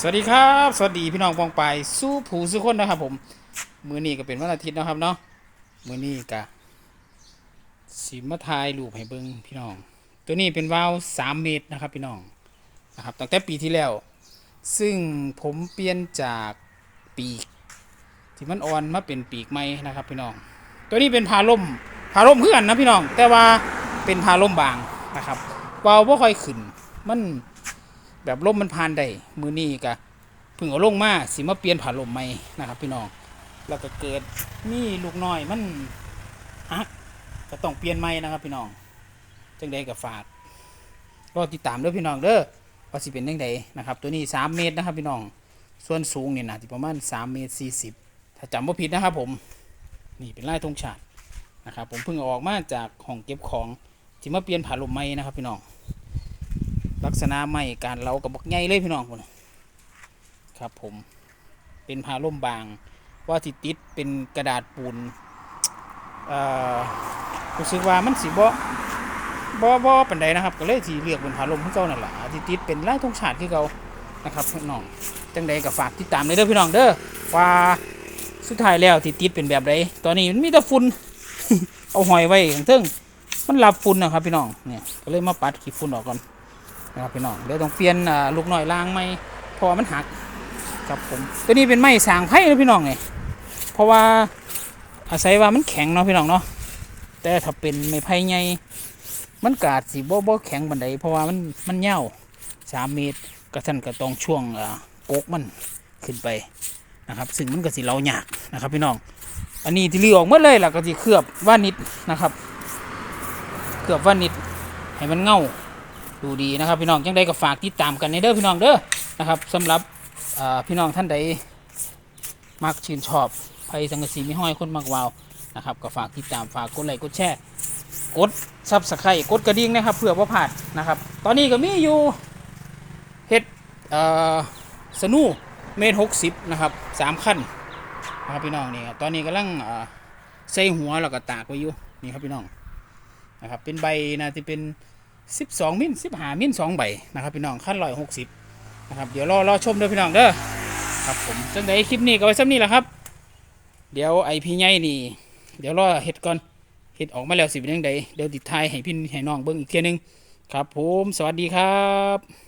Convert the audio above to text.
สวัสดีครับ สวัสดีพี่น้องปองไปสู้ผูสู้คนนะครับผม มือนี้ก็เป็นวันอาทิตย์นะครับเนาะมือนี้กะสีมาทายรูปให้เบิ้งพี่น้อง ตัวนี้เป็นวาวสามเมตรนะครับพี่น้องนะครับตั้งแต่ปีที่แล้ว ซึ่งผมเปลี่ยนจากปีก ที่มันอ่อนมาเป็นปีกไม้นะครับพี่น้อง ตัวนี้เป็นพาล่มพาล่มเพื่อนนะพี่น้อง แต่ว่าเป็นพาล่มบางนะครับวาล์วบ่ค่อยขึ้นมัน แบบลมมันผ่านได้มือนี้ก็เพิ่งเอาลงมาสิมาเปลี่ยนผ่าลมใหม่นะครับพี่น้องแล้วก็เกิดมีลูกน้อยมันฮักก็ต้องเปลี่ยนใหม่นะครับพี่น้องจังใดก็ฝากรอติดตามเด้อพี่น้องเด้อว่าสิเป็นจังใดนะครับ ตัวนี้ 3 เมตรนะครับพี่น้องส่วนสูงนี่นะที่ประมาณ 3 เมตร 40 ถ้าจำว่าผิดนะครับผมนี่เป็นลายธงชาตินะครับผมเพิ่งอออกมาจากห้องเก็บของที่มาเปลี่ยนผ่าลมใหม่นะครับพี่น้อง ลักษณะไม่การเรากับบักใหญ่เลยพี่น้องคนครับผมเป็นผ้าล่มบาง ว่าที่ติดเป็นกระดาษปูนอ่อรู้สึกว่ามันสีบ่บ่บ่ปันใดนะครับ ก็เลยสีเลือกเป็นผ้าล่มของเก่านั่นแหละที่ติดเป็นลายธงชาติที่เก่านะครับพี่น้องจังใดก็ฝากติดตามเลยเด้อพี่น้องเด้อว่าสุดท้ายแล้วที่ติดเป็นแบบใดตอนนี้มันมีแต่ฝุ่นเอาหอยไว้ข้งเทิงมันรับฝุ่นนะครับพี่น้องเนี่ยก็เลยมาปัดขี้ฝุ่นออกก่อน นะครับพี่น้องเดี๋ยวต้องเปลี่ยนลูกหน่อยล่างไมเพอมันหักครับผมตัวนี้เป็นไม้สางไผ่เลยพี่น้องเนี่ยเพราะว่าอาศัยว่ามันแข็งเนาะพี่น้องเนาะแต่ถ้าเป็นไม้ไผ่ใหญ่มันกาดสีบ่บ่แข็งบันไดเพราะว่ามันมันเน่าวสามเมตรกระทันกระตองช่วงอ่ากกมันขึ้นไปนะครับซึ่งมันก็สิเราหยากนะครับพี่น้อง อันนี้ที่ลืออกหมดเลยล่ะก็สิเคลือบว่านิดนะครับ เคลือบว่านิดให้มันเงา ดูดีนะครับพี่น้องยังไดก็ฝากติดตามกันในเด้อพี่น้องเด้อนะครับสำหรับพี่น้องท่านใดมักชื่นชอบไฟสังกสีไม่ห้อยคนมักวาวนะครับก็ฝากติดตามฝากกดไลค์กดแชร์กดซับสไครต์กดกระดิ่งนะครับเพื่อว่าพลาดนะครับ ตอนนี้ก็มีอยู่เฮ็ดเอ่อสนูเมตรหกสิบนะครับสามขั้นนะครับพี่น้องนี่ครับตอนนี้กำลังใส่หัวแล้วก็ตากไว้อยู่นี่ครับพี่น้องนะครับเป็นใบนะที่เป็น 12 มิล15 มิล2ใบนะครับพี่น้องขั้นร้อยหกสิบนะครับเดี๋ยวรอรอชมเด้อพี่น้องเด้อครับผมจังไดคลิปนี้ก็ไว้ซ้ำนี้แหละครับ เดี๋ยวไอพี่ใหญ่นี่ เดี๋ยวรอเห็ดก่อนเห็ดออกมาแล้วสิเป็นยังไงเดี๋ยวติดท้ายให้พี่ให้น้องเบิ้งอีกเทียหนึงครับผมสวัสดีครับ